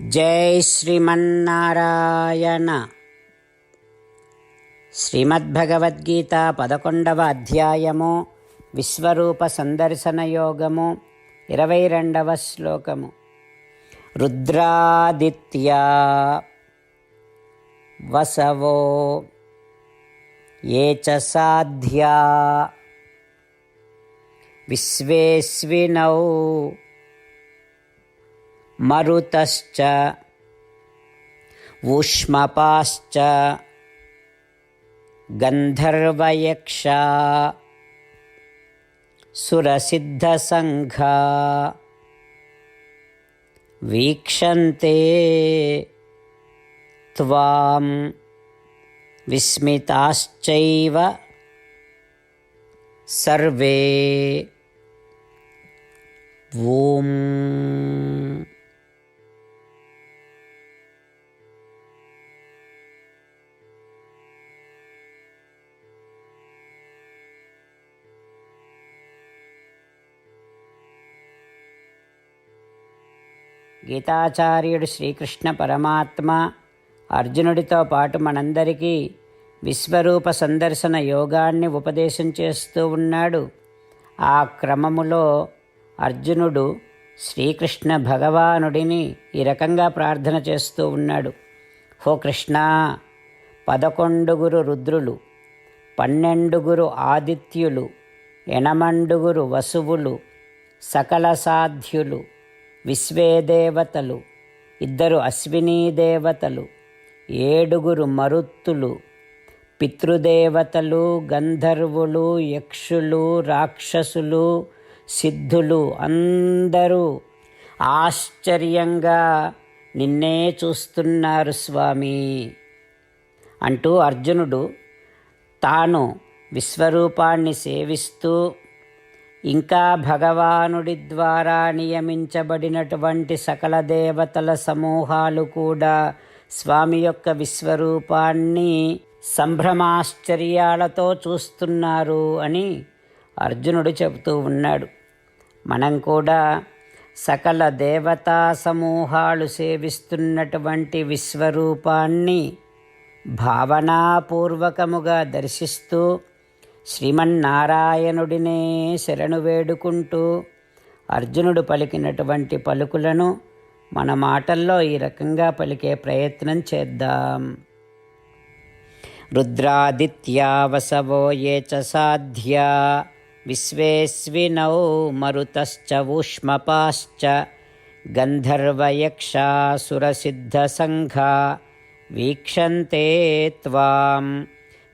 జై శ్రీమన్నారాయణ. శ్రీమద్భగవద్గీత పదకొండవ అధ్యాయము విశ్వరూప సందర్శన యోగము ఇరవై రెండవ శ్లోకము. రుద్రాదిత్యా వసవో ఏ చ సాధ్యా? విశ్వేస్వినౌ मरुतश्च ऊष्मपाश्च गन्धर्वयक्षा सुरसिद्धसङ्घा वीक्षन्ते त्वां विस्मिताश्चैव सर्वे। ॐ। గీతాచార్యుడు శ్రీకృష్ణ పరమాత్మ అర్జునుడితో పాటు మనందరికీ విశ్వరూప సందర్శన యోగాన్ని ఉపదేశం చేస్తూ ఉన్నాడు. ఆ క్రమములో అర్జునుడు శ్రీకృష్ణ భగవానుడిని ఈ రకంగా ప్రార్థన చేస్తూ ఉన్నాడు. హో కృష్ణ పదకొండుగురు రుద్రులు పన్నెండుగురు ఆదిత్యులు ఎనమండుగురు వసువులు సకల సాధ్యులు విశ్వే దేవతలు ఇద్దరు అశ్వినీ దేవతలు ఏడుగురు మరుత్తులు పితృదేవతలు గంధర్వులు యక్షులు రాక్షసులు సిద్ధులు అందరూ ఆశ్చర్యంగా నిన్నే చూస్తున్నారు స్వామి అంటూ అర్జునుడు తాను విశ్వరూపాన్ని సేవిస్తూ ఇంకా భగవానుడి ద్వారా నియమించబడినటువంటి సకల దేవతల సమూహాలు కూడా స్వామి యొక్క విశ్వరూపాన్ని సంభ్రమాశ్చర్యాలతో చూస్తున్నారు అని అర్జునుడు చెబుతూ ఉన్నాడు. మనం కూడా సకల దేవతా సమూహాలు సేవిస్తున్నటువంటి విశ్వరూపాన్ని భావనాపూర్వకముగా దర్శిస్తూ శ్రీమన్నారాయణుడినే శరణు వేడుకుంటూ అర్జునుడు పలికినటువంటి పలుకులను మన మాటల్లో ఈ రకంగా పలికే ప్రయత్నం చేద్దాం. రుద్రాదిత్యా వసవో ఏ చ సాధ్యా? విశ్వేస్వినౌ మరుతశ్చ ఊష్మపాశ్చ గంధర్వయక్షాసురసిద్ధసంఘా వీక్షంతే త్వాం.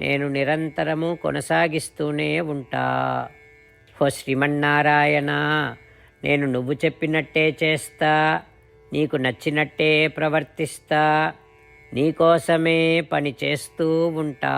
నేను నిరంతరము కొనసాగిస్తూనే ఉంటా. ఓ శ్రీమన్నారాయణ నేను నువ్వు చెప్పినట్టే చేస్తా నీకు నచ్చినట్టే ప్రవర్తిస్తా నీకోసమే పని చేస్తూ ఉంటా.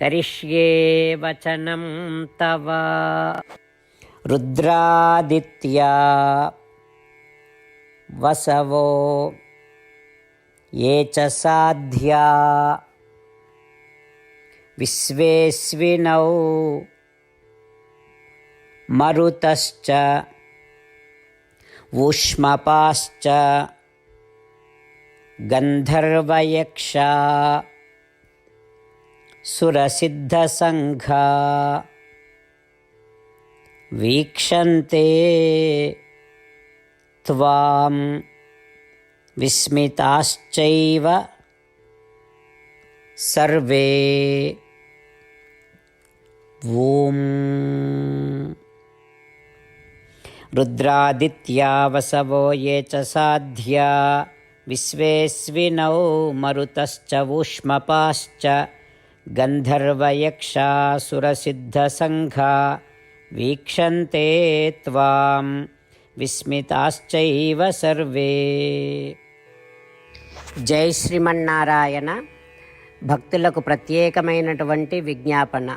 కరిష్యే వచనం తవ. రుద్రాదిత్యా వసవో ఏ చ సాధ్యా. विश्वेस्विनौ मरुतश्च ऊष्मपाश्च गन्धर्वयक्षा सुरसिद्धसङ्घा वीक्षन्ते त्वां विस्मिताश्चैव सर्वे ఓం. రుద్రాదిత్యా వసవో ఏ చ సాధ్యా? విశ్వేస్వినౌ మరుతశ్చ ఊష్మపాశ్చ. గంధర్వయక్షాసురసిద్ధసంఘా. వీక్షంతే త్వాం. విస్మితాశ్చైవ సర్వే. జై శ్రీమన్నారాయణ. భక్తులకు ప్రత్యేకమైనటువంటి విజ్ఞాపన.